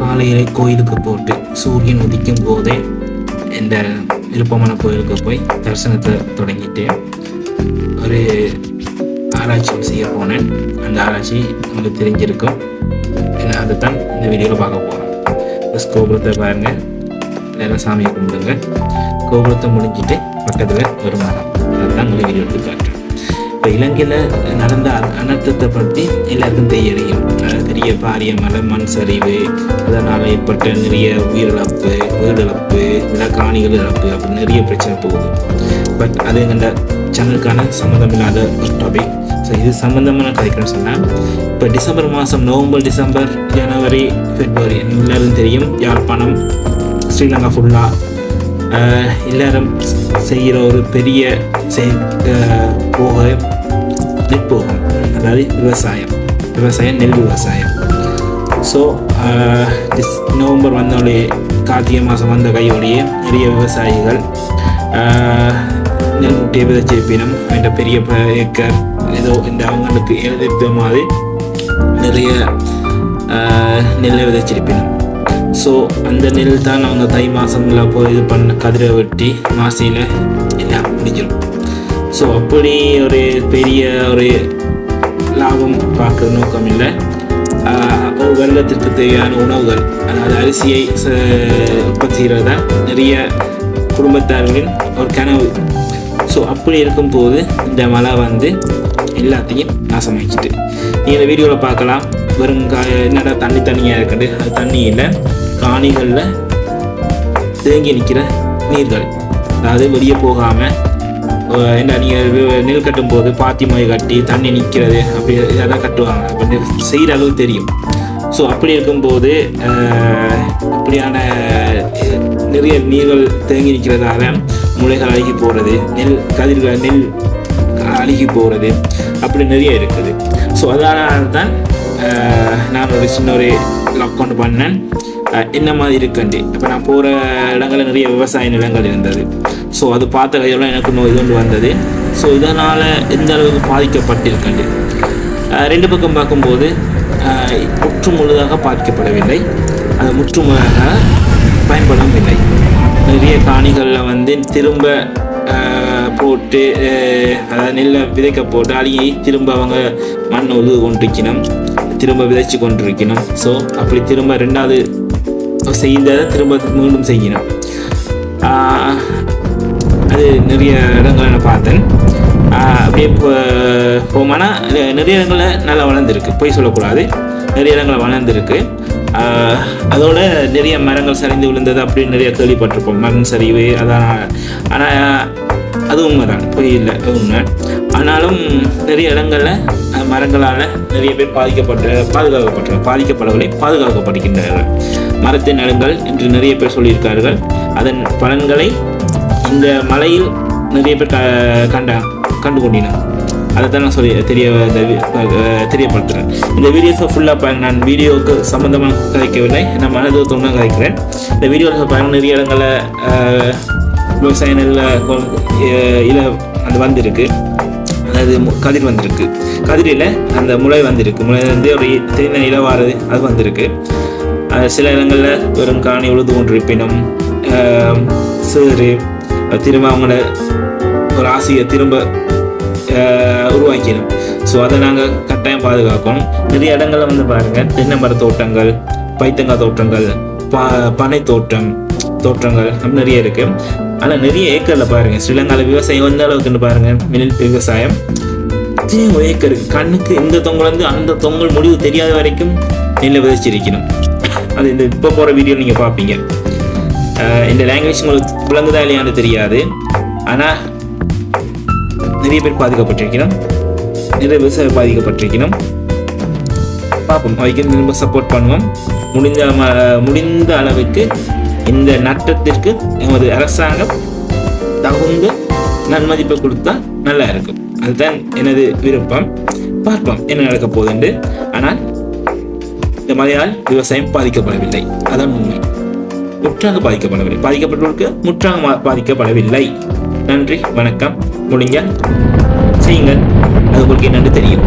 காலையில் கோயிலுக்கு போட்டு சூரியன் உதிக்கும் போதே இந்த விருப்பமான கோயிலுக்கு போய் தரிசனத்தை தொடங்கிட்டு ஒரு ஆராய்ச்சி ஒன்று செய்ய போனேன். அந்த ஆராய்ச்சி உங்களுக்கு தெரிஞ்சிருக்கும். நான் அதை தான் இந்த வீடியோவில் பார்க்க போகிறோம் ஃபஸ்ட் கோபுரத்தை பாருங்கள் நேரம் சாமியை கும்பிடுங்க. கோபுரத்தை முடிஞ்சிட்டு பக்கத்தில் ஒரு மரம் அதுதான் உங்களுக்கு வீடியோ எடுத்து காட்டுறேன். இப்போ இலங்கையில் நடந்த அனர்த்தத்தை பற்றி எல்லாருக்கும் தெரியும். பெரிய பாரிய மலை மண் சரிவு அதனால் ஏற்பட்ட நிறைய உயிரிழப்பு உயிரிழப்பு இல்லை காணிகள் இழப்பு அப்படி நிறைய பிரச்சனை போகுது. பட் அது எங்கள் சேனலுக்கான சம்மந்தம் இல்லாத ஒரு டாபிக் ஸோ இது சம்மந்தமான கதைக்கணும்னு சொன்னேன் இப்போ டிசம்பர் மாதம் நவம்பர் டிசம்பர் ஜனவரி பிப்ரவரி எல்லாரும் தெரியும். யாழ்ப்பாணம் ஸ்ரீலங்கா ஃபுல்லாக எல்லாரும் செய்கிற ஒரு பெரிய போக நெற்போகம் அதாவது விவசாயம். விவசாயம் நெல் விவசாயம். ஸோ நவம்பர் வந்தோடைய கார்த்திகை மாதம் வந்த கையோடையே நிறைய விவசாயிகள் நெல் முட்டையை விதைச்சிருப்பினும் அந்த பெரிய ஏக்கர் ஏதோ இந்த அவங்களுக்கு எழுதித்த மாதிரி நிறைய நெல்லை விதைச்சிருப்பினும். ஸோ அந்த நெல் தான் அவங்க தை மாதங்களில் போய் இது பண்ண கதிரை வெட்டி மாசியில் எல்லாம் முடிஞ்சிடும் ஸோ அப்படி ஒரு பெரிய ஒரு லாபம் பார்க்குற நோக்கம் இல்லை. ஒரு வருடத்திற்கு தேவையான உணவுகள் அதாவது அரிசியை ச- உற்பத்தி செய்கிறது தான் நிறைய குடும்பத்தார்களின் ஒரு கனவு. ஸோ அப்படி இருக்கும்போது இந்த மழை வந்து எல்லாத்தையும் நாசமாக்கிட்டு. நீங்கள் இந்த வீடியோவில் பார்க்கலாம். வெறும் கா என்னடா தண்ணி தண்ணியாக இருக்குது? அது தண்ணி இல்லை. காணிகளில் தேங்கி நிற்கிற நீர்கள். அதாவது வெளியே போகாமல் என்ன நீங்கள் நெல் கட்டும் போது பாத்தி மொழி கட்டி தண்ணி நிற்கிறது அப்படி இதெல்லாம் கட்டுவாங்க. அப்படி செய்கிற அளவு தெரியும். ஸோ அப்படி இருக்கும்போது அஹ், இப்படியான நிறைய நீர்கள் தேங்கி நிற்கிறதால முளைகள் அழுகி போகிறது நெல் கதிர்கள் நெல் அழுகி போகிறது அப்படி நிறைய இருக்குது. ஸோ அதனால தான் நான் ஒரு சின்ன ஒரு லாக் கொண்டு பண்ணேன் என்ன மாதிரி இருக்குண்டு இப்போ நான் போகிற இடங்களில் நிறைய விவசாய நிலங்கள் இருந்தது. ஸோ அது பார்த்த கையோட எனக்கு நோய் கொண்டு வந்தது. ஸோ இதனால் எந்த அளவுக்கு பாதிக்கப்பட்டிருக்கண்டு ரெண்டு பக்கம் பார்க்கும்போது முற்று முழுதாக பாதிக்கப்படவில்லை. அது முற்று முழுதாக நிறைய காணிகளில் வந்து திரும்ப போட்டு அதாவது நெல்லை விதைக்க போட்டு அழுகி திரும்ப அவங்க மண் உழுது கொண்டிருக்கணும். திரும்ப விதைச்சு கொண்டிருக்கணும். ஸோ அப்படி திரும்ப ரெண்டாவது செய்ததை திரும்ப மீண்டும் செய்யணும். அது நிறைய இடங்களை நான் பார்த்தேன். அப்படியே இப்போ போமானா நிறைய இடங்களில் நல்லா வளர்ந்துருக்கு. பொய் சொல்லக்கூடாது. நிறைய இடங்களில் வளர்ந்துருக்கு. அதோட நிறைய மரங்கள் சரிந்து விழுந்தது அப்படின்னு நிறைய கேள்விப்பட்டிருப்போம். மரம் சரிவு அதான் ஆனால் அது உண்மைதான். பொய் இல்லை உண்மை. ஆனாலும் நிறைய இடங்களில் மரங்களால் நிறைய பேர் பாதிக்கப்பட்ட பாதுகாக்கப்பட்ட பாதிக்கப்படவில்லை பாதுகாக்கப்படுகின்றார்கள் மரத்தின் நடுங்கள் என்று நிறைய பேர் சொல்லியிருக்கார்கள் அதன் பலன்களை இந்த மலையில் நிறைய பேர் க கண்ட கண்டு கொண்டினார் அதை தான் நான் சொல்லி தெரிய தெரியப்படுத்துகிறேன் இந்த வீடியோஸை ஃபுல்லாக பாருங்க. நான் வீடியோவுக்கு சம்மந்தமாக கதைக்கவில்லை. நான் மனது தான் கதைக்கிறேன். இந்த வீடியோவில் பாருங்க நிறைய இடங்களில் விவசாய நெல்ல இல அது வந்திருக்கு. அது மு- கதிர் வந்திருக்கு. கதிரில் அந்த முளை வந்திருக்கு. முளை வந்து ஒரு தெரிந்த நிலவாறு அது வந்திருக்கு. சில இடங்களில் வெறும் காணி உழுது கொண்டிருப்பினும் அஹ், சேறு திரும்ப அவங்களோட ஒரு ஆசையை திரும்ப உருவாக்கிடும் ஸோ அதை நாங்கள் கட்டாயம் பாதுகாக்கணும். நிறைய இடங்களில் வந்து பாருங்கள் தென்னை மர தோட்டங்கள் பைத்தங்காய் தோட்டங்கள் ப பனை தோட்டம் தோற்றங்கள் அப்படி நிறைய இருக்கு. ஆனால் நிறைய ஏக்கரில் பாருங்க ஸ்ரீலங்காவில் விவசாயம் எந்த அளவுக்குன்னு பாருங்க மினில் விவசாயம். எத்தனையோ ஏக்கர் கண்ணுக்கு இந்த தொங்கலேருந்து அந்த தொங்கல் முடிவு தெரியாத வரைக்கும் நெல்லை விதைச்சிருக்கணும். அது இந்த இப்போ போகிற வீடியோ நீங்கள் பார்ப்பீங்க இந்த லாங்குவேஜ் உங்களுக்கு விளங்குதா இல்லையான்னு தெரியாது. ஆனால் நிறைய பேர் பாதிக்கப்பட்டிருக்கணும். நிறைய விவசாயம் பாதிக்கப்பட்டிருக்கணும். பார்ப்போம் அதுக்கு திரும்ப சப்போர்ட் பண்ணுவோம். முடிந்த ம- முடிந்த அளவுக்கு இந்த நட்டத்திற்கு எமது அரசாங்கம் தகுந்த நன்மதிப்பை கொடுத்தா நல்லா இருக்கும். அதுதான் எனது விருப்பம். பார்ப்போம் என்ன நடக்க போகுதுண்டு. ஆனால் இந்த மழையால் விவசாயம் பாதிக்கப்படவில்லை. அதான் உண்மை. முற்றாக பாதிக்கப்படவில்லை. பாதிக்கப்பட்டவர்களுக்கு முற்றாக பாதிக்கப்படவில்லை. நன்றி வணக்கம். முடிஞ்சால் செய்யுங்கள். அது உங்களுக்கு என்னென்று தெரியும்.